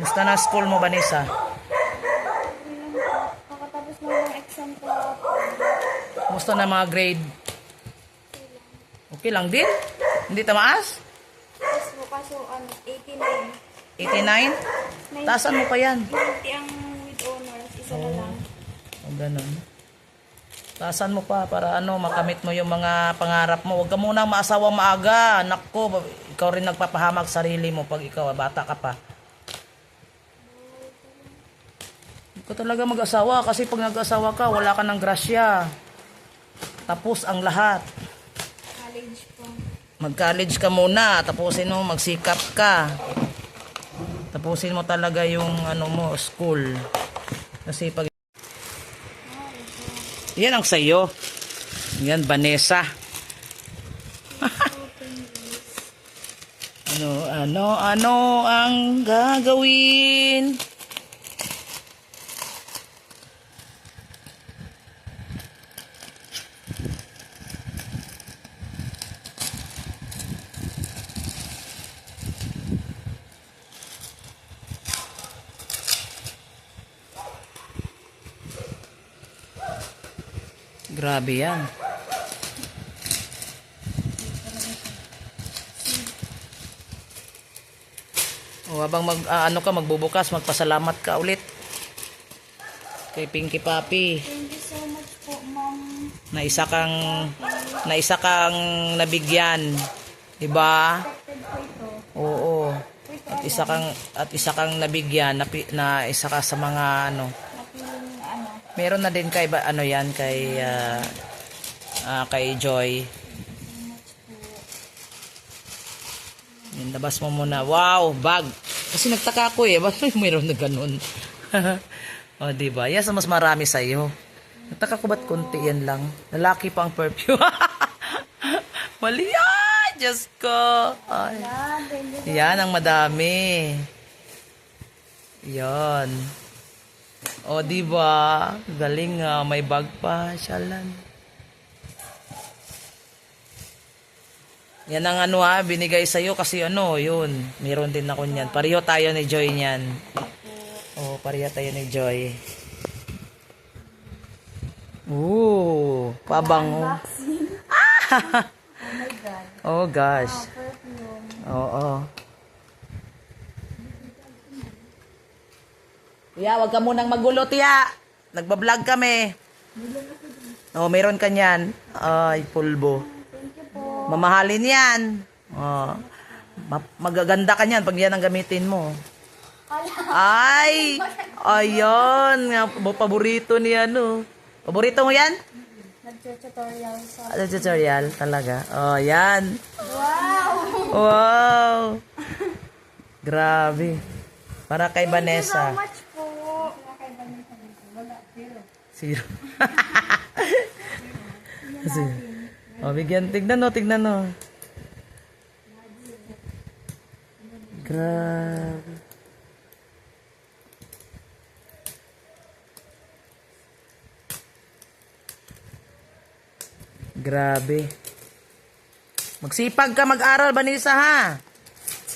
Musta na school mo, Vanessa? Kakatapos lang ng exam ko. Musta na mga grade? Okay lang din? Hindi tamaas? Tapos po kaso ano, 89. 89? Taasan mo pa yan. 90 ang with honors. Isa na lang. O ganun. Taasan mo pa para ano, makamit mo yung mga pangarap mo. Huwag ka munang maasawa maaga. Nako, ikaw rin nagpapahamak sarili mo pag ikaw, bata ka pa. Ka talaga mag-asawa kasi pag nag-asawa ka, wala ka ng grasya. Tapos ang lahat. College po. Mag-college ka muna, tapusin mo, magsikap ka. Tapusin mo talaga yung ano mo, school. Kasi pag Yan ang sayo. Yan, Vanessa. ano, ano, ano ang gagawin? Grabe yan. O habang mag ah, ano ka magbubukas, magpasalamat ka ulit kay Pinky Papi Thank you so much po, ma'am. na isa kang na isa kang nabigyan, 'di ba? Oo. At isa kang at isa kang nabigyan na, na isa ka sa mga ano. Meron na din kay ba- ano 'yan kay ah, ah, kay Joy. Yan, labas mo muna. Wow, bag. Kasi nagtaka ko eh. Bakit mayroon na ganun? o, di ba? Yes, mas marami sa iyo. Nagtaka ko ba't konti yan lang? Lalaki pa ang perfume. Mali yan! Diyos ko. Ay. Yan ang madami. Yan. O, di ba? Galing nga. May bag pa. Shalan. Yan ang ano ha, binigay sa'yo kasi ano, yun. Meron din ako niyan. Pareho tayo ni Joy niyan. O, pareho tayo ni Joy. Ooh, pabango. Oh my God. Oh gosh. Perfume. Oo. Tiya, wag ka munang magulo, tiya. Nagbablog kami. Oh, meron ka niyan. Ay, pulbo. Mamahalin yan. Oh. Ma- magaganda ka niyan pag yan ang gamitin mo. Ay! Ayun! Paborito ni ano. Paborito mo yan? Nag-tutorial sa... Ano tutorial talaga? Oh, yan. Wow! Wow! Grabe. Para kay Thank Vanessa. you so much Zero. Zero. Oh, bigyan. Tignan no, tignan no. Grabe. Grabe. Magsipag ka mag-aral, Vanessa, ha?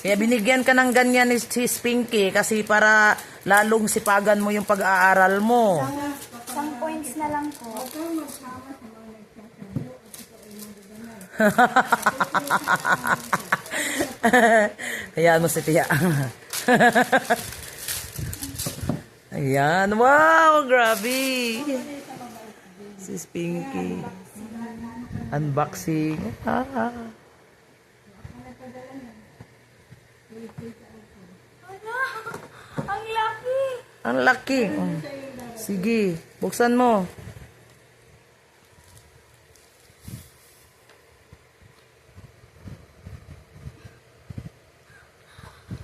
Kaya binigyan ka ng ganyan ni si Pinky kasi para lalong sipagan mo yung pag-aaral mo. Isang points na lang po. Hayaan mo si Tia. Ayan. Wow, grabe. Si Pinky. Unboxing. Ah. Ang laki! Ang laki. Oh. Sige, buksan mo.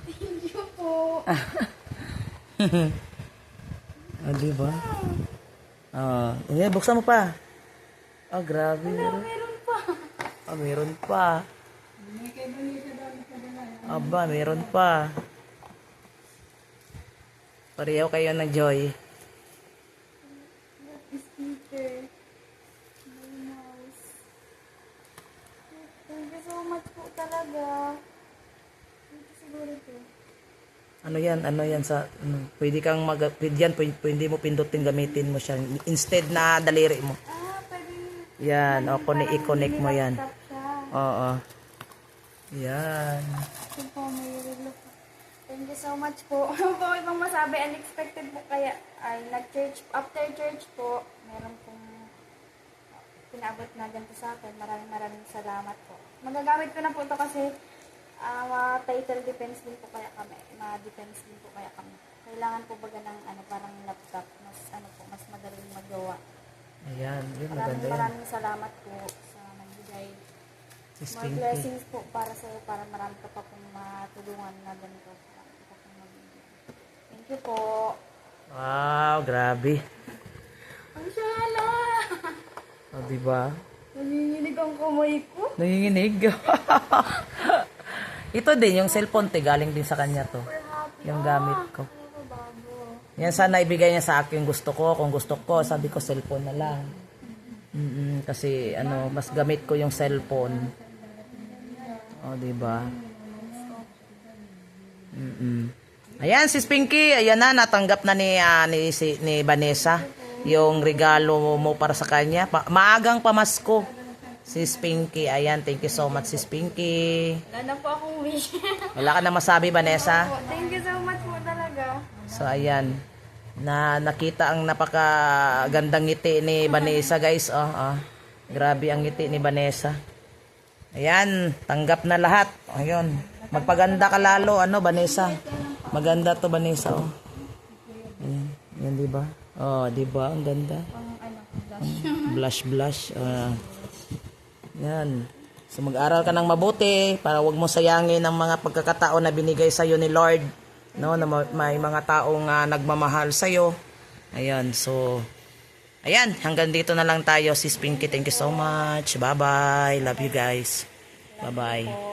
Thank you po. Ah, di ba? Ah, eh, buksan mo pa. Ah, grabe. Meron pa. Ah, meron pa. Aba, meron pa. Pareho kayo ng Joy. Speaker. My mouse. Thank you so much po talaga. You siguro to. Ano yan, ano yan sa, ano, pwede kang mag, pwede yan, pwede, pwede mo pindutin, gamitin mo siya. Instead na daliri mo. Ah, pwede. Yan, o, kuni- i-connect mo yan. Oo. Yan. Ito po, may. Thank you so much po. Ano po ibang masabi? Unexpected po kaya ay nag-church, after church po, meron pong pinabot na ganito sa akin. Maraming maraming salamat po. Magagamit ko na po ito kasi ah, ma-title defense din po kaya kami. Ma-defense din po kaya kami. Kailangan po baga ng ano, parang laptop. Mas ano po, mas madaling magawa. Ayan, yun, Maraming maganda yan. maraming salamat po sa nagbigay More Stinky. blessings po para sa iyo para marami ka pa pong matulungan na ganito. Marami ka pa pong mabigyan. Thank you po. Wow, grabe. Ang shala! O, diba? Nanginginig ang kamay ko. Nanginginig. Ito din, yung cellphone, te, galing din sa kanya to. Yung gamit ko. Ano? Yan sana ibigay niya sa akin gusto ko. Kung gusto ko, sabi ko cellphone na lang. mm kasi ano, mas gamit ko yung cellphone. O, di ba? Mm-mm. Ayan, si Spinky, ayan na, natanggap na ni, ah, ni, si, ni Vanessa yung regalo mo para sa kanya. Pa- maagang pamasko. Si Spinky, ayan, thank you so much si Spinky. Wala na po akong wish. Wala ka na masabi, Vanessa? Thank you so much po talaga. So ayan, na nakita ang napakagandang ngiti ni Vanessa guys. Oh, oh. Grabe ang ngiti ni Vanessa. Ayan, tanggap na lahat. Ayun. Magpaganda ka lalo, ano Vanessa? Maganda to Vanessa, oh. Ba? Oh, di ba? Ang ganda. Ang ano, Blush blush. Ah. yan. So mag-aral ka ng mabuti para wag mo sayangin ang mga pagkakataon na binigay sa ni Lord. No, na ma- may mga taong ah, nagmamahal sa iyo. Ayan, so Ayan, hanggang dito na lang tayo. Sis Pinky, thank you so much. Bye-bye. Love you guys. Bye-bye.